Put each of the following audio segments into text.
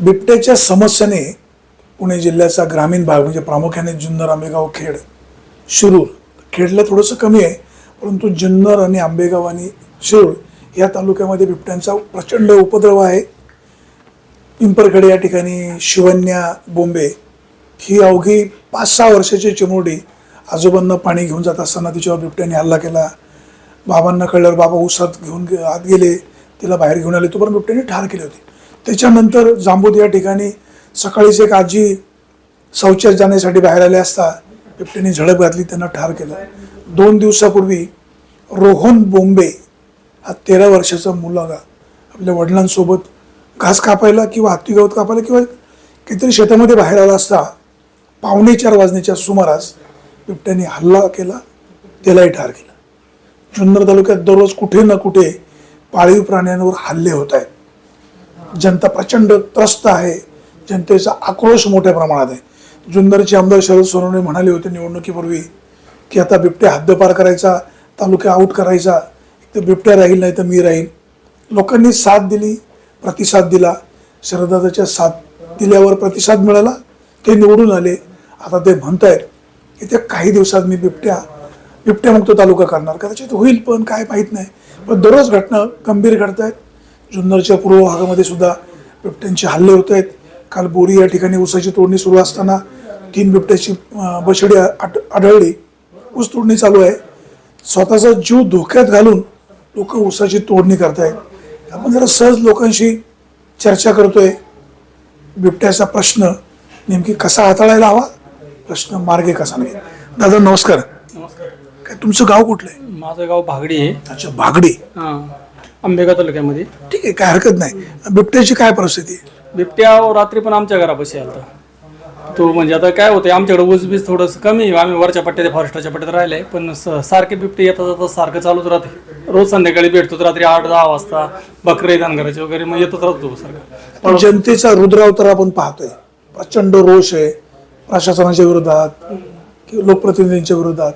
बिबट्याच्या समस्येने पुणे जिल्ह्याचा ग्रामीण भाग म्हणजे प्रामुख्याने जुन्नर आंबेगाव खेड शिरूर. खेडला थोडंसं कमी आहे परंतु जुन्नर आणि आंबेगाव आणि शिरूर या तालुक्यामध्ये बिबट्यांचा प्रचंड उपद्रव आहे. पिंपरखेडे या ठिकाणी शिवन्या बोंबे ही अवघी पाच सहा वर्षाची चिमुरडी आजोबांना पाणी घेऊन जात असताना तिच्यावर बिबट्याने हल्ला केला. बाबांना कळल्यावर बाबा उसात घेऊन आत गेले तिला बाहेर घेऊन आले तोपर्यंत बिबट्याने ठार केली होती. त्याच्यानंतर जांबूत या ठिकाणी सकाळीच एक आजी शौचास जाण्यासाठी बाहेर आले असता बिबट्याने झडप घातली त्यांना ठार केलं. दोन दिवसापूर्वी रोहन बोंबे हा तेरा वर्षाचा मुलगा आपल्या वडिलांसोबत घास कापायला किंवा हत्ती गवत कापायला किंवा काहीतरी शेतामध्ये बाहेर आला असता पावणे चार वाजण्याच्या सुमारास बिबट्याने हल्ला केला त्यालाही ठार केलं. जुन्नर तालुक्यात दररोज कुठे ना कुठे पाळीव प्राण्यांवर हल्ले होत आहेत. जनता प्रचंड त्रस्त आहे. जनतेचा आक्रोश मोठ्या प्रमाणात आहे. जुन्नरचे आमदार शरद सोनवणे म्हणाले होते निवडणुकीपूर्वी की आता बिबट्या हद्दपार करायचा तालुक्या आऊट करायचा एक तर बिबट्या राहील नाही तर मी राहील. लोकांनी साथ दिली प्रतिसाद दिला. शरदादाच्या साथ दिल्यावर प्रतिसाद मिळाला. ते निवडून आले. आता ते म्हणतायत की त्या काही दिवसात मी बिबट्या बिबट्यामुक्त तालुका करणार. कदाचित होईल पण काय माहीत नाही. पण दररोज घटना गंभीर घडत आहेत जुन्नरच्या पूर्व भागामध्ये सुद्धा बिबट्यांचे हल्ले होत आहेत. काल बोरी या ठिकाणी ऊसाची तोडणी सुरू असताना तीन बिबट्याची बछडी आढळली. ऊस तोडणी चालू आहे. स्वतःचा जीव धोक्यात घालून लोक ऊसाची तोडणी करतायत. आपण जरा सहज लोकांशी चर्चा करतोय. बिबट्याचा प्रश्न नेमकी कसा हाताळायला हवा? प्रश्न मार्गे कसा नाही? दादा नमस्कार. नमस्कार. काय तुमचं गाव कुठलं आहे? माझं गाव भागडी आहे. अच्छा भागडी. हां. आंबेगाव तालुक्यामध्ये. ठीक आहे काय हरकत नाही. बिबट्याची काय परिस्थिती आहे? बिबट्या रात्री पण आमच्या घरापाशी आलता. तो म्हणजे आता काय होतं आमच्याकडे ऊस बीस थोडंसं कमी आहे. आम्ही वरच्या पट्ट्यात फॉरेस्टच्या पट्ट्यात राहिले पण स- सारखे बिबटे येतात जातात सारखं चालूच राहते रोज संध्याकाळी भेटतो रात्री आठ दहा वाजता. बकरे घराचे वगैरे मग येतच राहतो सारखं. पण जनतेचा रुद्रावतार आपण पाहतोय. प्रचंड रोष आहे. प्रशासनाच्या विरोधात किंवा लोकप्रतिनिधींच्या विरोधात.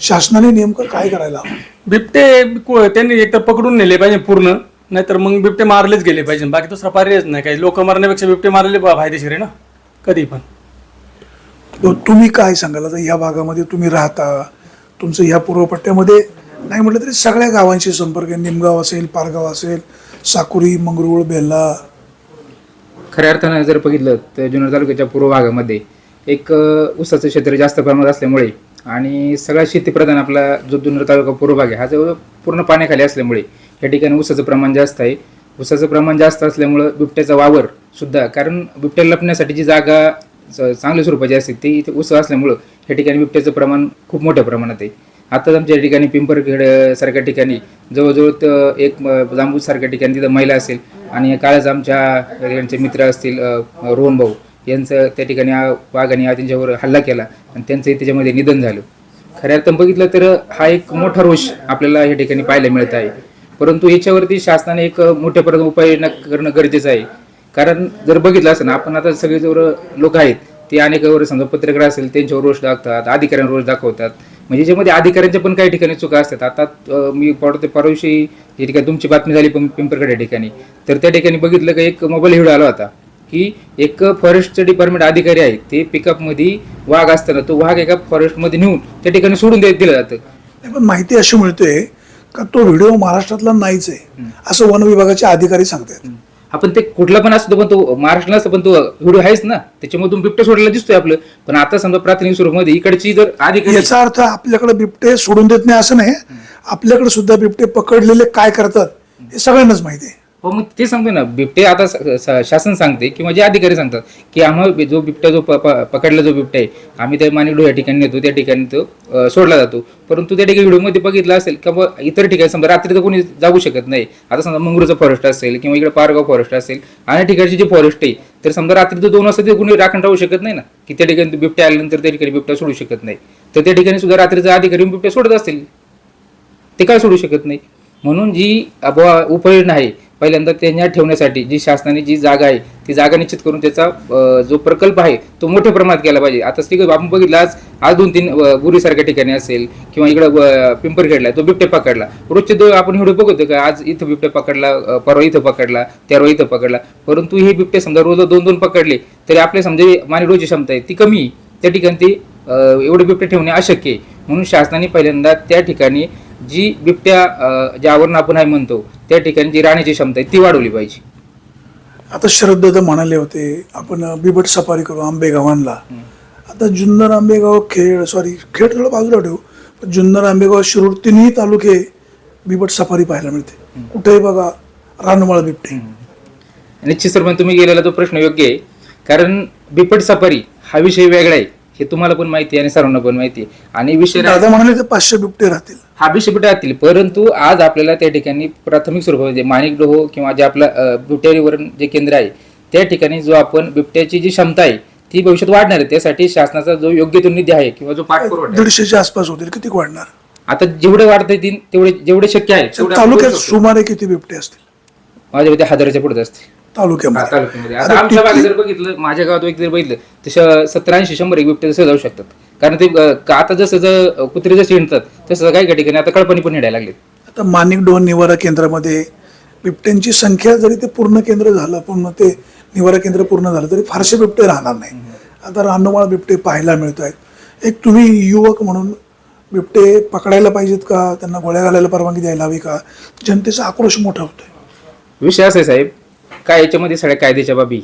शासनाने नेमकं काय करायला हवं? बिबटे को- त्यांनी एकतर पकडून नेले पाहिजे पूर्ण नाहीतर मग बिबटे मारलेच गेले पाहिजे. बाकी दुसरा पर्यायच नाही. काही लोक मारण्यापेक्षा बिबटे मारले बा- फायदेशीर आहे ना? कधी पण. तुम्ही काय सांगाल? आता या भागामध्ये तुम्ही राहता तुमचं ह्या पूर्वपट्ट्यामध्ये नाही म्हटलं तरी सगळ्या गावांशी संपर्क आहे. निमगाव असेल पारगाव असेल साकुरी मंगरुळ बेल्ला खऱ्या अर्थानं जर बघितलं तर जुन्नर तालुक्याच्या पूर्व भागामध्ये एक अ, ऊसाचं क्षेत्र जास्त प्रमाणात असल्यामुळे आणि सगळा शेतीप्रधान आपला जो जुन्नर तालुका पूर्व भाग आहे हा जवळ पूर्ण पाण्याखाली असल्यामुळे या ठिकाणी ऊसाचं प्रमाण जास्त आहे. ऊसाचं प्रमाण जास्त असल्यामुळं बिबट्याचा वावर सुद्धा कारण बिबट्या लपण्यासाठी जी जागा चांगल्या स्वरूपाची असते ती इथे ऊस असल्यामुळं या ठिकाणी बिबट्याचं प्रमाण खूप मोठ्या प्रमाणात आहे. आताच आमच्या या ठिकाणी पिंपरखेड सारख्या ठिकाणी जवळजवळ तर एक म- सारख्या ठिकाणी तिथं महिला असेल आणि काळच आमच्या यांचे मित्र असतील रोहन भाऊ यांचं त्या ठिकाणी वाघ आणि आ- त्यांच्यावर हल्ला केला आणि त्यांचंही त्याच्यामध्ये निधन झालं. खऱ्या अर्थानं बघितलं तर हा एक मोठा रोष आपल्याला या ठिकाणी पाहायला मिळत आहे. परंतु याच्यावरती शासनाने एक मोठ्या प्रमाणात उपाययोजना करणं गरजेचं आहे. कारण जर बघितलं असं ना आपण आता सगळे जवळ लोक आहेत ते अनेकावर समजा पत्रकार असेल त्यांच्यावर रोष दाखवतात अधिकाऱ्यांवर रोष दाखवतात. म्हणजे याच्यामध्ये अधिकाऱ्यांच्या पण काही ठिकाणी चुका असतात. आता मी पडते परवाशी या ठिकाणी तुमची बातमी झाली पिं- पिंपरखेड या ठिकाणी. तर त्या ठिकाणी बघितलं का एक मोबाईल हिडू आला होता. की एक फॉरेस्टचे डिपार्टमेंट अधिकारी आहे ते पिकअपमध्ये वाघ असताना तो वाघ एका फॉरेस्टमध्ये नेऊन त्या ठिकाणी सोडून दे दिलं जातं. नाही, पण माहिती अशी मिळते का तो व्हिडिओ महाराष्ट्रातला नाहीच आहे असं वन विभागाचे अधिकारी सांगतात. आपण ते कुठला पण असतो पण तो महाराष्ट्राला असतो पण तो व्हिडिओ आहेच ना. त्याच्यामधून बिबट्या सोडलेला दिसतोय आपलं. पण आता समजा प्राथमिक स्वरूपामध्ये इकडची जर अधिकारी याचा अर्थ आपल्याकडे बिबटे सोडून देत नाही असं नाही. आपल्याकडे सुद्धा बिबटे पकडलेले काय करतात हे सगळ्यांनाच माहिती आहे. हो मग ते सांगतो ना बिबटे आता शासन सांगते किंवा जे अधिकारी सांगतात की आम्हाला जो बिबट्या जो प- पकडला जो बिबट्या आहे आम्ही त्या मानिकडो या ठिकाणी नेतो त्या ठिकाणी तो सोडला जातो. परंतु त्या ठिकाणी व्हिडिओमध्ये बघितलं असेल किंवा इतर ठिकाणी समजा रात्री तर कोणी जाऊ शकत नाही. आता समजा मंगरूचं फॉरेस्ट असेल किंवा इकडे पारगाव फॉरेस्ट असेल आणि ठिकाणची जे फॉरेस्ट आहे तर समजा रात्री तर दोन वाजता ते कोणी राखण राहू शकत नाही ना की त्या ठिकाणी बिबट्या आल्यानंतर त्या ठिकाणी बिबट्या सोडू शकत नाही. तर त्या ठिकाणी सुद्धा रात्रीचा अधिकारी बिबट्या सोडत असतील. ते काय सोडू शकत नाही? म्हणून जी अबवा उपाययोजना आहे पहिल्यांदा त्यांना ठेवण्यासाठी जी शासनाने जी जागा आहे ती जागा निश्चित करून त्याचा जो प्रकल्प आहे तो मोठ्या प्रमाणात केला पाहिजे. आता स्टिक आपण बघितलं आज आज दोन तीन बुरीसारख्या ठिकाणी असेल किंवा इकडं अ, पिंपरखेडला तो बिबटे पकडला. रोजचे दो आपण एवढे बघतो का आज इथं बिबटे पकडला परवा इथं पकडला तेरवा इथं पकडला. परंतु हे बिबटे समजा रोज दोन दोन पकडले तरी आपले समजा मानवी रोजची क्षमता आहे ती कमी आहे. त्या ठिकाणी ती एवढे बिबटे ठेवणे अशक्य आहे. म्हणून शासनाने पहिल्यांदा त्या ठिकाणी जी बिबट्या जे आवरण आपण आहे म्हणतो त्या ठिकाणी जी राहण्याची क्षमता आहे ती वाढवली पाहिजे. आता शरद दादा म्हणाले होते आपण बिबट सफारी करू आंबेगावांना आता जुन्नर आंबेगाव खेड सॉरी खेड थोडं बाजूला ठेवू पण जुन्नर आंबेगाव शिरूर तिन्ही तालुके बिबट सफारी पाहायला मिळते. कुठेही बघा रानमाळ बिबटे. निश्चित सर पण तुम्ही गेलेला तो प्रश्न योग्य आहे. कारण बिपट सफारी हा विषय वेगळा आहे हे तुम्हाला पण माहिती आहे आणि सर्वांना पण माहिती आहे. आणि विषय दादा म्हणाले ते पाचशे बिबटे राहतील. हा बिबटे राहतील परंतु आज आपल्याला त्या ठिकाणी प्राथमिक स्वरूपामध्ये माणिक डोहो किंवा जे आपलं अ, बिबट्यावरील जे केंद्र आहे त्या ठिकाणी जो आपण बिबट्याची जी क्षमता आहे ती भविष्यात वाढणार आहे. त्यासाठी शासनाचा जो योग्य तो निधी आहे किंवा जो पाठपुरवठा दीडशेच्या आसपास होतील. किती वाढणार? आता जेवढे वाढता येतील तेवढे जेवढे शक्य आहे तालुक्यात. सुमारे किती बिबटे असतील? माझ्या मते हजाराच्या पुढे असते तालुक्यामध्ये. आता आमच्या भागात जर बघितलं माझ्या गावात जर बघितलं तसं सत्तर ऐंशी शंभर एक बिबटे तसं जाऊ शकतात. कारण ते आता जसं जर कुत्रे जसे हिंडतात तसं काही काही ठिकाणी आता कळपणी पण हिंडायला लागले आता माणिक डोह निवारा केंद्रामध्ये बिबट्यांची संख्या जरी ते पूर्ण केंद्र झालं पूर्ण ते निवारा केंद्र पूर्ण झालं तरी फारसे बिबटे राहणार नाही. आता रानमाळ बिबटे पाहायला मिळत आहेत एक तुम्ही युवक म्हणून बिबटे पकडायला पाहिजेत का? त्यांना गोळ्या घालायला परवानगी द्यायला हवी का? जनतेचा आक्रोश मोठा होतोय. विषय असा साहेब काय याच्यामध्ये सगळ्या कायद्याच्या बाबी.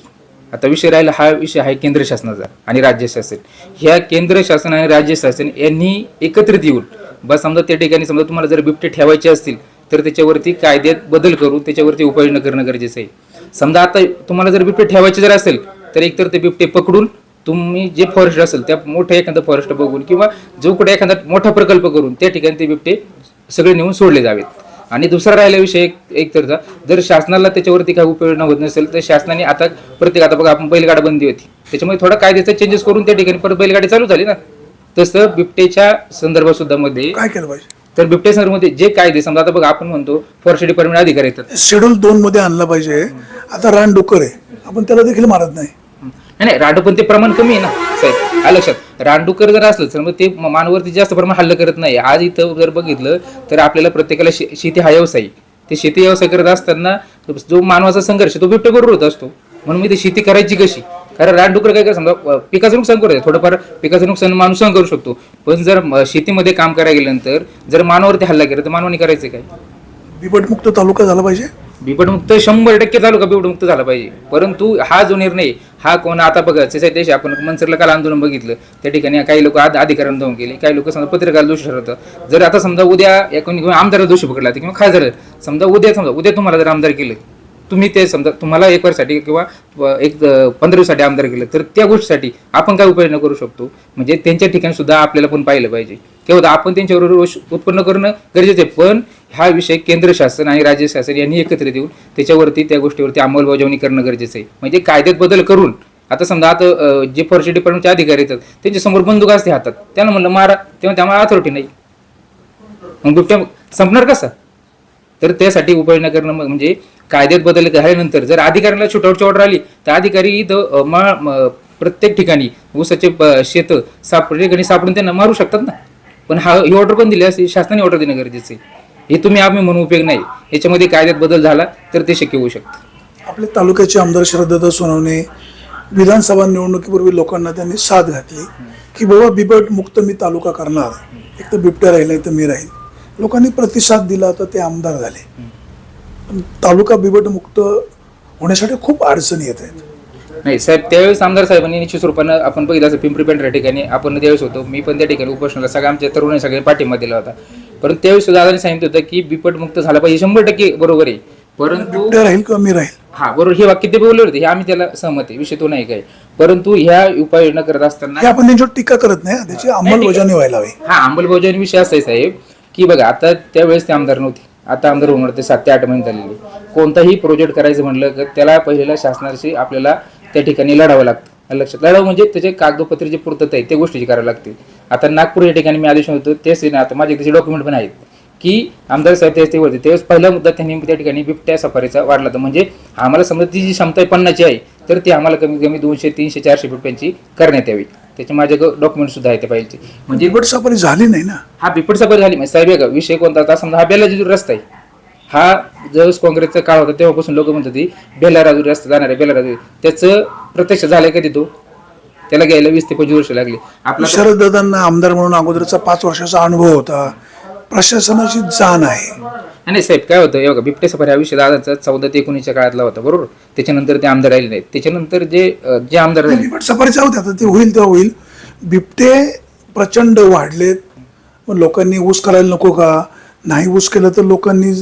आता विषय राहिला हा विषय आहे केंद्र शासनाचा आणि राज्य शासन. ह्या केंद्र शासन आणि राज्य शासन यांनी एकत्रित येऊन बस समजा त्या ठिकाणी समजा तुम्हाला जर बिबटे ठेवायचे असतील तर त्याच्यावरती कायद्यात बदल करून त्याच्यावरती उपाययोजना करणं गरजेचं आहे. समजा आता तुम्हाला जर बिबटे ठेवायचे जर असेल तर एकतर ते बिबटे पकडून तुम्ही जे फॉरेस्ट असेल त्या मोठ्या एखादं फॉरेस्ट बघून किंवा जो कुठे एखादा मोठा प्रकल्प करून त्या ठिकाणी ते बिबटे सगळे नेऊन सोडले जावेत. आणि दुसरा राहिला विषय एक एक तरचा. जर शासनाला त्याच्यावरती काही उपयोजना होत नसेल तर शासनाने आता प्रत्येक आता बघा आपण बैलगाडा बंदी होती. त्याच्यामुळे थोडा कायद्याचा चेंजेस करून त्या ठिकाणी परत बैलगाडी चालू झाली ना. तसं बिबटेच्या संदर्भात सुद्धा मध्ये काय केलं पाहिजे? तर बिबटे संदर्भामध्ये जे कायदे समजा आता बघा आपण म्हणतो फॉरेस्ट डिपार्टमेंट अधिकारी येतात. शेड्यूल दोन मध्ये आणलं पाहिजे. आता रान डुक्कर आहे. आपण त्याला देखील मारत नाही. नाही रानडू पण ते प्रमाण कमी आहे ना साहेब. लक्षात? रानडुकर जर असलं तर मग ते म- मानवावरती जास्त प्रमाण हल्ला करत नाही. आज इथं जर बघितलं तर आपल्याला प्रत्येकाला शे- शेती हा व्यवसाय. ते शेती व्यवसाय करत असताना जो मानवाचा संघर्ष तो बिबटे होत असतो. म्हणून मी ते शेती करायची कशी? कारण रानडुकर काय काय समजा पिकाचं नुकसान करू थोडंफार पिकाचं नुकसान माणूस सहन करू शकतो. पण जर शेतीमध्ये काम करायला गेल्यानंतर जर मानवावरती हल्ला केला तर मानवाने करायचं काय? बिबटमुक्त तालुका झाला पाहिजे? बिबटमुक्त शंभर टक्के तालुका बिबटमुक्त झाला पाहिजे. परंतु हा जो निर्णय हा कोण आता बघा जसं देश आपण मनसरला काल आंदोलन बघितलं. त्या ठिकाणी काही लोक अधिकाऱ्यांना जाऊन गेले. काही लोक समजा पत्रकार दोषी ठरवतात जर आता समजा उद्या या कोणी आमदार दोषी पकडला किंवा खासदार समजा उद्या समजा उद्या तुम्हाला जर आमदार केलं तुम्ही ते समजा तुम्हाला एक वर्षासाठी किंवा एक पंधरा दिवसाठी आमदार केलं तर त्या गोष्टीसाठी आपण काय उपाययोजना करू शकतो? म्हणजे त्यांच्या ठिकाणी सुद्धा आपल्याला पण पाहिलं पाहिजे. तेव्हा आपण त्यांच्यावर रोष उत्पन्न करणं गरजेचं आहे पण हा विषय केंद्र शासन आणि राज्य शासन यांनी एकत्रित येऊन त्याच्यावरती त्या गोष्टीवरती अंमलबजावणी करणं गरजेचं आहे. म्हणजे कायद्यात बदल करून आता समजा आता जे फॉरेस्ट डिपार्टमेंटचे अधिकारी येतात त्यांच्यासमोर बंदूक असते हातात त्यांना म्हणलं मारा तेव्हा त्यामुळे अथॉरिटी नाही. मग बिबट्या संपणार कसा? तर त्यासाठी उपाययोजना करणं मग म्हणजे कायद्यात बदल झाल्यानंतर जर अधिकाऱ्यांना छोट्यावरची ऑर्डर आली तर अधिकारी इथं मा- प्रत्येक ठिकाणी ऊसाचे शेत सापडले ठिकाणी सापडून त्यांना मारू शकतात ना? पण हा ही ऑर्डर पण दिली? असते शासनाने ऑर्डर देणं गरजेचं आहे. हे तुम्ही आम्ही म्हणून उपयोग नाही. याच्यामध्ये कायद्यात बदल झाला तर ते शक्य होऊ शकतं. आपले तालुक्याचे आमदार श्रद्धादा सोनवणे विधानसभा निवडणुकीपूर्वी लोकांना त्यांनी साथ घातली की बाबा बिबट मुक्त मी तालुका करणार. एक तर बिबट्या राहिला तर मी राहील. लोकांनी प्रतिसाद दिला तर ते आमदार झाले. पण तालुका बिबट मुक्त होण्यासाठी खूप अडचणी येत आहेत. नाही साहेब त्यावेळेस आमदार साहेबांनी निश्चित स्वरूपानं आपण बघितलं असं पिंपरी पेंढरा ठिकाणी आपण त्यावेळेस होतो मी पण त्या ठिकाणी उपोषणाला सगळ्या आमच्या तरुण सगळे पाठिंबा दिला होता. परंतु त्यावेळेस सुद्धा दादांनी सांगितलं होतं की बिपट मुक्त झाला पाहिजे शंभर टक्के बरोबर आहे. परंतु बिबट्या राहील किंवा मी राहील? हा बरोबर हे वाक्य ते बोलले होते हे आम्ही त्याला सहमत आहे विषय तो नाही काय परंतु ह्या उपाययोजना करत असताना हे आपण त्यांच्यावर टीका करत नाही त्याची अंमलबजावणी व्हायला हवी. हा अंमलबजावणी विषय असा आहे साहेब. की बघा आता त्यावेळेस ते आमदार नव्हते. आता आमदार होणार ते सात ते आठ महिने झालेले. कोणताही प्रोजेक्ट करायचं म्हणलं तर त्याला पहिल्याला शासनाशी आपल्याला त्या ठिकाणी लढावं लागतं. लक्षात लढावं म्हणजे त्याचे कागदपत्र जे पूर्तता आहे त्या गोष्टीची करावं लागते. आता नागपूर या ठिकाणी मी आदेश होतो तेच ना आता माझे त्याचे डॉक्युमेंट पण आहेत. की आमदार साहेब त्याच ते होते त्यावेळेस पहिला मुद्दा त्यांनी त्या ठिकाणी बिबट्या सफारीचा वाढला होता. म्हणजे आम्हाला समजा ती जी क्षमता आहे पन्नाची आहे तर ती आम्हाला कमीत कमी दोनशे तीनशे चारशे बिबट्यांची करण्यात यावी. त्याचे माझे डॉक्युमेंट सुद्धा आहे ते पाहिजे. म्हणजे बिबट सफारी झाली नाही ना? हा बिपट सफर झाली. म्हणजे साहेब का विषय कोणता आता समजा हा बेलाराजूर रस्ता आहे. हा ज्यावेळेस काँग्रेसचा काळ होता तेव्हापासून लोक म्हणतात की बेलाराजूर रस्ता जाणार आहे बेलाराजूर त्याचं प्रत्यक्ष झालंय कधी तो? त्याला घ्यायला वीस ते पंचवीस वर्ष लागली. आपला तो- शरद दादांना आमदार म्हणून अगोदरचा पाच वर्षाचा अनुभव होता. प्रशासनाची जाण आहे. नाही नाही, साहेब काय होतं हे बघा बिबटे सफर हा विषय दादाचा चौदा ते एकोणीसच्या काळातला होता बरोबर? त्याच्यानंतर ते आमदार राहिले नाहीत. त्याच्यानंतर जे अं, जे आमदार झाले बिबट सफारी जाऊ द्या आता ते होईल तेव्हा होईल. बिबटे प्रचंड वाढलेत. मग लोकांनी ऊस करायला नको का? नाही ऊस केलं तर लोकांनी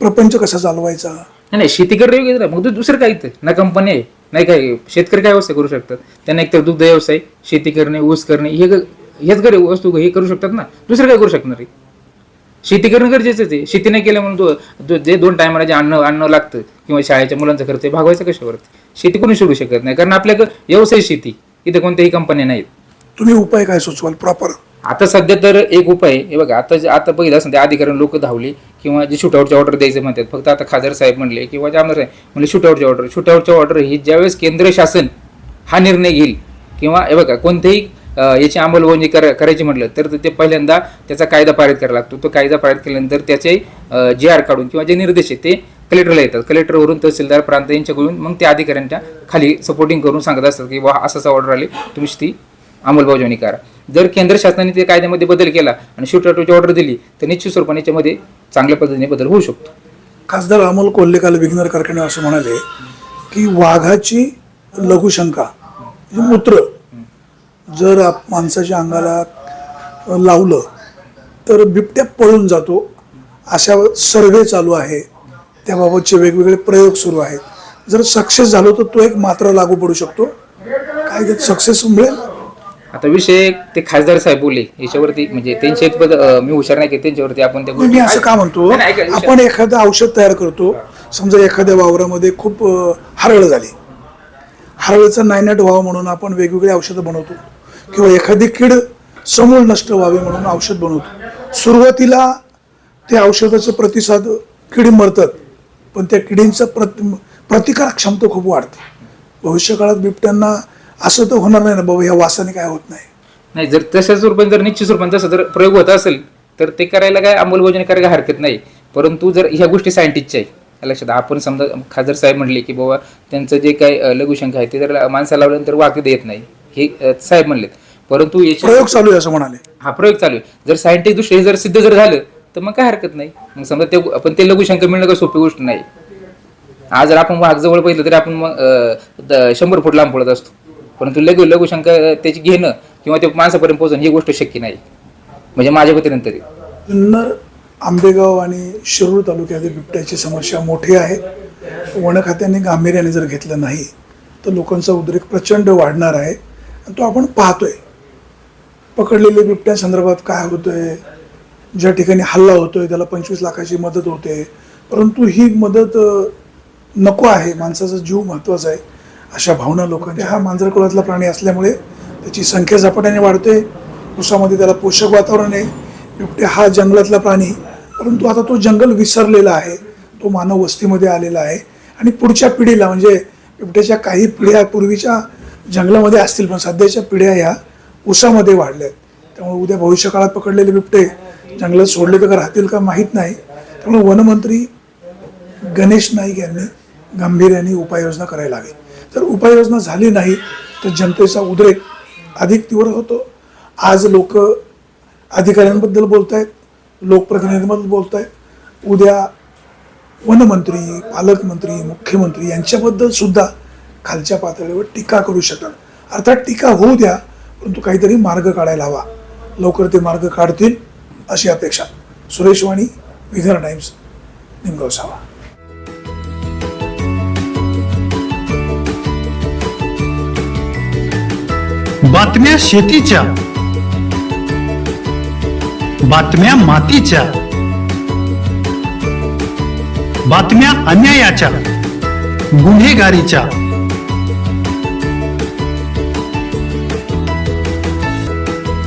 प्रपंच कसा चालवायचा? नाही नाही शेती करणं योग्य नाही. मग तो दुसरं काही तर ना कंपनी आहे नाही काय शेतकरी काय व्यवसाय करू शकतात? त्यांना एकतर दुग्ध व्यवसाय शेती करणे ऊस करणे हे ग- हेच गरे वस्तू हे करू शकतात ना? दुसरं काय करू शकणार आहे? शेती करणं गरजेचंच आहे शेती नाही केल्यामुळे तो जो- जे दोन टायमाला जे अन्न अन्न लागतं किंवा शाळेच्या मुलांचा खर्च भागवायचं कशावरती? शेती कोणी सोडू शकत नाही. कारण आपल्याकडे व्यवसाय शेती. इथे कोणत्याही कंपन्या नाहीत. तुम्ही उपाय काय सुचवाल प्रॉपर आता सध्या तर एक उपाय. हे बघा आता जे- आता पहिलं असं ते अधिकारी लोक धावले किंवा जे शूटआउटची ऑर्डर द्यायचे म्हणतात. फक्त आता खासदार साहेब म्हणले किंवा जे आमदार साहेब म्हणजे शूटआउटची ऑर्डर शूटआउटची ऑर्डर ही ज्यावेळेस केंद्र शासन हा निर्णय घेईल किंवा हे बघा कोणतेही याची अंमलबजावणी कर करायची म्हटलं तर ते पहिल्यांदा त्याचा कायदा पारित करावा लागतो. तो कायदा पारित केल्यानंतर त्याचे जे आर काढून किंवा जे निर्देश आहेत ते कलेक्टरला येतात. कलेक्टरवरून तहसीलदार प्रांत यांच्याकडून मग त्या अधिकाऱ्यांच्या खाली सपोर्टिंग करून सांगत असतात की वा असं ऑर्डर आली तुम्ही ती अंमलबजावणी करा. जर केंद्र शासनाने ते कायद्यामध्ये बदल केला आणि शूटआउटची ऑर्डर दिली तर निश्चित स्वरूपाने याच्यामध्ये चांगल्या पद्धतीने बदल होऊ शकतो. खासदार अमोल कोल्हे काल विघ्नर कारखाने असं म्हणाले की वाघाची लघुशंका मूत्र जर आप माणसाच्या अंगाला लावलं तर बिबट्या पळून जातो. अशा सर्वे चालू आहे. त्याबाबतचे वेगवेगळे प्रयोग सुरू आहेत. जर सक्सेस झालो तर तो एक मात्र लागू पडू शकतो. काय सक्सेस मिळेल? आता विषय ते खासदार साहेब बोलले याच्यावरती म्हणजे त्यांच्या इतपत, मी हुशार नाही की त्यांच्यावरती आपण त्या मी असं का म्हणतो? आपण एखादं औषध तयार करतो. समजा एखाद्या वावरामध्ये खूप हरळ झाली. हरळचं नायनाट व्हावं म्हणून आपण वेगवेगळे औषधं बनवतो. किंवा एखादी कीड समूळ नष्ट व्हावी म्हणून औषध बनवतो. सुरुवातीला ते औषधाचं प्रतिसाद किडी मरतात पण त्या किडींचा प्रति प्रतिकार क्षमता खूप वाढते. भविष्यकाळात बिबट्यांना असं तर होणार नाही ना बाबा ह्या वासाने काय होत नाही. नाही जर तशाच स्वरूपाने जर निश्चित स्वरूपाने तसं जर प्रयोग होत असेल तर ते करायला काय अंमलबजावणी करायला हरकत नाही. परंतु जर ह्या गोष्टी सायंटिस्टच्या आहे लक्षात आपण समजा खासदार साहेब म्हणले की बाबा त्यांचं जे काही लघुशंका आहे ते जर माणसाला लावल्यानंतर वाकू देत नाही. हे साहेब म्हणलेत. परंतु याच्या प्रयोग चालू आहे असं म्हणाले. हा प्रयोग चालू आहे. जर सायंटिस्ट दृष्ट्या हे जर सिद्ध जर झालं तर मग काय हरकत नाही. मग समजा ते पण ते लघुशंका मिळणं काही सोपी गोष्ट नाही. आज जर आपण वाघ जवळ पाहिलं तरी आपण मग शंभर फूट लांब पडत असतो. परंतु लघु लघुशंका त्याची घेणं किंवा ते माणसापर्यंत पोहोचणं ही गोष्ट शक्य नाही. म्हणजे माझ्या पतीनं तरी जुन्नर आंबेगाव आणि शिरूर तालुक्यातील बिबट्याची समस्या मोठी आहे. वन खात्याने गांभीर्याने जर घेतलं नाही तर लोकांचा उद्रेक प्रचंड वाढणार आहे. तो आपण पाहतोय. पकडलेल्या बिबट्यासंदर्भात काय होतंय ज्या ठिकाणी हल्ला होतोय त्याला पंचवीस लाखाची मदत होते. परंतु ही मदत नको आहे माणसाचा जीव महत्त्वाचा आहे अशा भावना लोकांच्या. हा मांजर कुळातला प्राणी असल्यामुळे त्याची संख्या झपाट्याने वाढते उसामध्ये त्याला पोषक वातावरण आहे. बिबट्या हा जंगलातला प्राणी परंतु आता तो जंगल विसरलेला आहे तो मानव वस्तीमध्ये आलेला आहे. आणि पुढच्या पिढीला म्हणजे बिबट्याच्या काही पिढ्या पूर्वीच्या जंगलामध्ये असतील पण सध्याच्या पिढ्या ह्या उसामध्ये वाढल्या आहेत त्यामुळे उद्या भविष्यकाळात पकडलेले बिबटे जंगलात सोडले तर का राहतील का माहीत नाही. त्यामुळे वनमंत्री गणेश नाईक यांनी गांभीर्याने उपाययोजना करायला हवी. तर उपाययोजना झाली नाही तर जनतेचा उद्रेक अधिक तीव्र होतो. आज लोक अधिकाऱ्यांबद्दल बोलत आहेत लोकप्रतिनिधींबद्दल बोलत आहेत उद्या वनमंत्री पालकमंत्री मुख्यमंत्री यांच्याबद्दल सुद्धा खालच्या पातळीवर टीका करू शकतात अर्थात टीका होऊ द्या परंतु काहीतरी मार्ग काढायला हवा. लवकर ते मार्ग काढतील अशी अपेक्षा. सुरेश वाणी विघर टाइम्स निमगाव सावा बातम्या शेतीच्या. बातम्या मातीच्या. बातम्या अन्यायाच्या. गुन्हेगारीच्या.